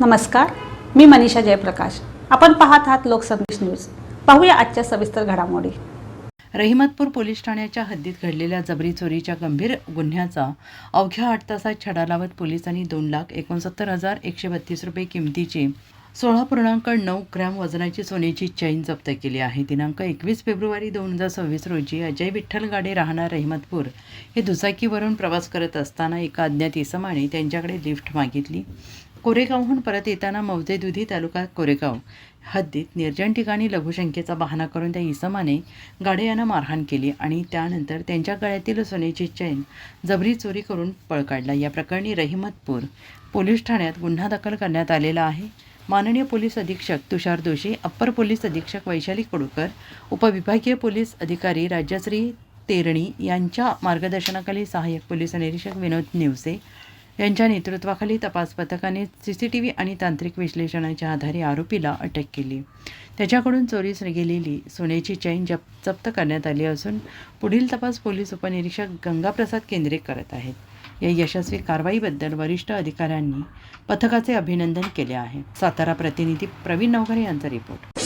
नमस्कार मी मनीषा जयप्रकाश. आपण पाहत आहात लोकसंदेश न्यूज. पाहूया आजच्या सविस्तर घडामोडी. रहिमतपूर पोलीस ठाण्याच्या हद्दीत घडलेल्या जबरी चोरीच्या गंभीर गुन्ह्याचा अवघ्या आठ तासात छडा लावत पोलिसांनी दोन लाख एकोणसत्तर हजार एकशे बत्तीस रुपये किमतीची सोळा पूर्णांक नऊ ग्रॅम वजनाची सोन्याची चैन जप्त केली आहे. दिनांक एकवीस फेब्रुवारी दोन हजार सव्वीस रोजी अजय विठ्ठल गाडे राहणार रहिमतपूर हे दुचाकीवरून प्रवास करत असताना एका अज्ञात इसमाने त्यांच्याकडे लिफ्ट मागितली. कोरेगावहून परत येताना मौजे दुधी तालुका कोरेगाव. हद्दीत निर्जन ठिकाणी लघुशंकेचा बहाणा करून त्या इसमाने गाडे यांना मारहाण केली आणि त्यानंतर त्यांच्या गळ्यातील सोन्याची चैन जबरी चोरी करून पळ काढला. या प्रकरणी रहिमतपूर पोलीस ठाण्यात गुन्हा दाखल करण्यात आलेला आहे. माननीय पोलीस अधीक्षक तुषार दोशी अप्पर पोलीस अधीक्षक वैशाली कडूकर उपविभागीय पोलीस अधिकारी राज्यश्री तेरणी यांच्या मार्गदर्शनाखाली सहाय्यक पोलीस निरीक्षक विनोद निवसे यांच्या नेतृत्वाखाली तपास पथकाने सी सी टी व्ही आणि तांत्रिक विश्लेषणाच्या आधारे आरोपीला अटक केली. त्याच्याकडून चोरीस गेलेली सोन्याची चैन जप जप्त करण्यात आली असून पुढील तपास पोलीस उपनिरीक्षक गंगाप्रसाद केंद्रे करत आहेत. या यशस्वी कारवाईबद्दल वरिष्ठ अधिकाऱ्यांनी पथकाचे अभिनंदन केले आहे. सातारा प्रतिनिधी प्रवीण नवघरे यांचा रिपोर्ट